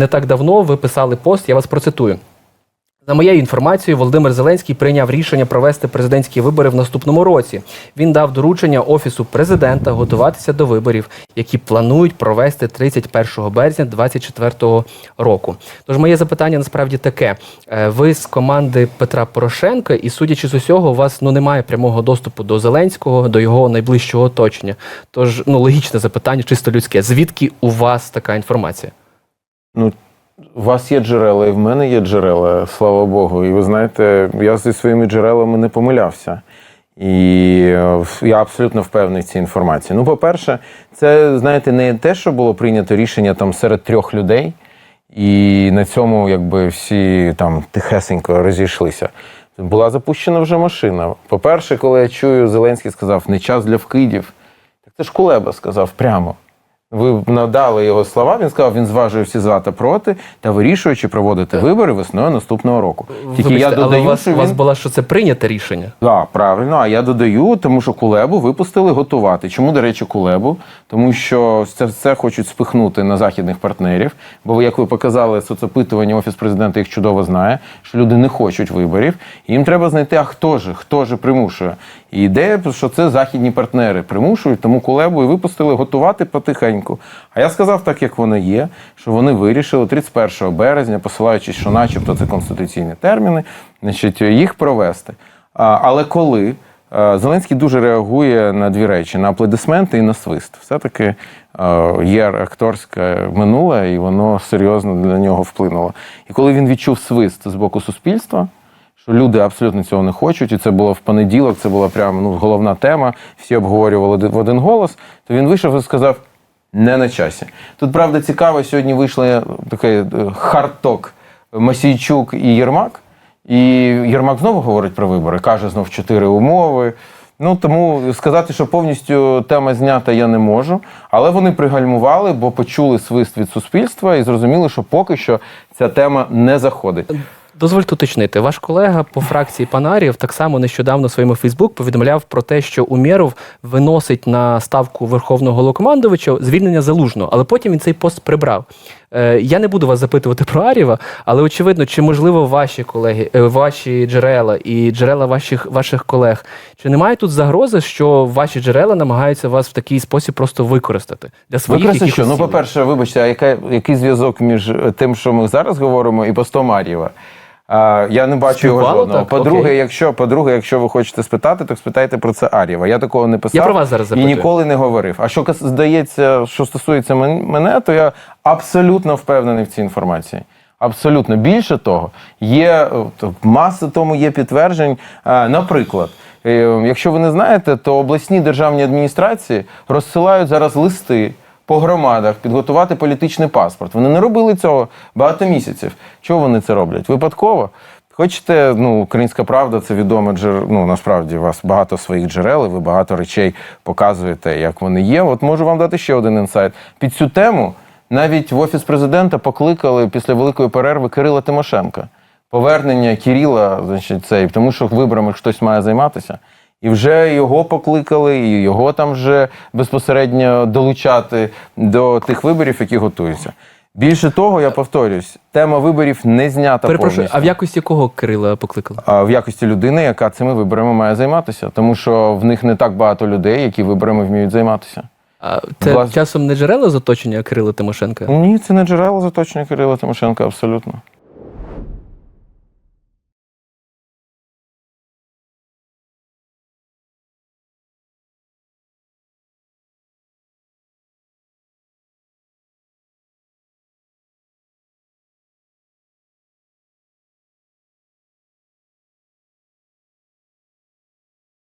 Не так давно ви писали пост, я вас процитую. За моєю інформацією, Володимир Зеленський прийняв рішення провести президентські вибори в наступному році. Він дав доручення офісу президента готуватися до виборів, які планують провести 31 березня 2024 року. Тож моє запитання насправді таке: Е, ви з команди Петра Порошенка, і судячи з усього, у вас ну немає прямого доступу до Зеленського, до його найближчого оточення. Тож ну логічне запитання, чисто людське. Звідки у вас така інформація? Ну, у вас є джерела, і в мене є джерела, слава Богу. І ви знаєте, я зі своїми джерелами не помилявся. І е, я абсолютно впевнений в цій інформації. Ну, по-перше, це, знаєте, не те, що було прийнято рішення там серед трьох людей, і на цьому якби всі там тихесенько розійшлися. Була запущена вже машина. По-перше, коли я чую, Зеленський сказав, не час для вкидів. Так це ж Кулеба сказав прямо. Ви надали його слова. Він сказав, він зважує всі за та проти та вирішує, чи проводити вибори весною наступного року. Тільки я Вибачте, але у вас, що у вас він було, що це прийняте рішення. Да, правильно. А я додаю, тому що кулебу випустили готувати. Чому, до речі, кулебу? Тому що це, це хочуть спихнути на західних партнерів. Бо, як ви показали, соцопитування офіс президента їх чудово знає, що люди не хочуть виборів. І їм треба знайти, а хто ж, хто ж примушує. І ідея, що це західні партнери примушують, тому кулебу і випустили готувати потихеньку. А я сказав так, як воно є, що вони вирішили 31 березня, посилаючись, що начебто це конституційні терміни, значить, їх провести. Але коли е, Зеленський дуже реагує на дві речі: на аплодисменти і на свист. Все-таки е, є акторське минуле, і воно серйозно для нього вплинуло. І коли він відчув свист з боку суспільства, що люди абсолютно цього не хочуть, і це було в понеділок, це була прямо ну, головна тема, всі обговорювали в один голос, то він вийшов і сказав. Не на часі. Тут правда цікаво, сьогодні вийшли такий е, хардток Масійчук і Єрмак. І Єрмак знову говорить про вибори, каже знов чотири умови. Ну тому сказати, що повністю тема знята, я не можу. Але вони пригальмували, бо почули свист від суспільства і зрозуміли, що поки що ця тема не заходить. Дозвольте уточнити, ваш колега по фракції Панарів так само нещодавно в своєму Фейсбук повідомляв про те, що Умєров виносить на ставку верховного головнокомандувача звільнення залужного, але потім він цей пост прибрав. Е, я не буду вас запитувати про Арєва, але очевидно, чи можливо ваші колеги, е, ваші джерела і джерела ваших ваших колег, чи немає тут загрози, що ваші джерела намагаються вас в такий спосіб просто використати для своїх Використати якихось що? Ну, цілей? по-перше, вибачте, а яка, який зв'язок між тим, що ми зараз говоримо, і постом Ар'єва? Я не бачу його жодного. так? По-друге, Окей. якщо, по-друге, якщо ви хочете спитати, то спитайте про це Ар'єва. Я такого не писав Я про вас зараз і запитую. ніколи не говорив. А що здається, що стосується мен- мене, то я абсолютно впевнений в цій інформації. Абсолютно більше того, є е, то маса тому є підтверджень. Е, Наприклад, е, якщо ви не знаєте, то обласні державні адміністрації розсилають зараз листи по громадах підготувати політичний паспорт. Вони не робили цього багато місяців. Чого вони це роблять? Випадково. Хочете, ну, українська правда це відоме джер... Ну, насправді у вас багато своїх джерел, і ви багато речей показуєте, як вони є. От можу вам дати ще один інсайт. Під цю тему навіть в офіс президента покликали після великої перерви Кирила Тимошенка. Повернення Кирила, значить, цей, тому що виборами хтось має займатися. І вже його покликали, і його там вже безпосередньо долучати до тих виборів, які готуються. Більше того, я повторюсь, тема виборів не знята Перепрошую, повністю. а в якості кого Кирила покликали? А в якості людини, яка цими виборами має займатися, тому що в них не так багато людей, які виборами вміють займатися. А це Власне. часом не джерела з оточення Кирила Тимошенка? Ні, це не джерело заточення Кирила Тимошенка, абсолютно.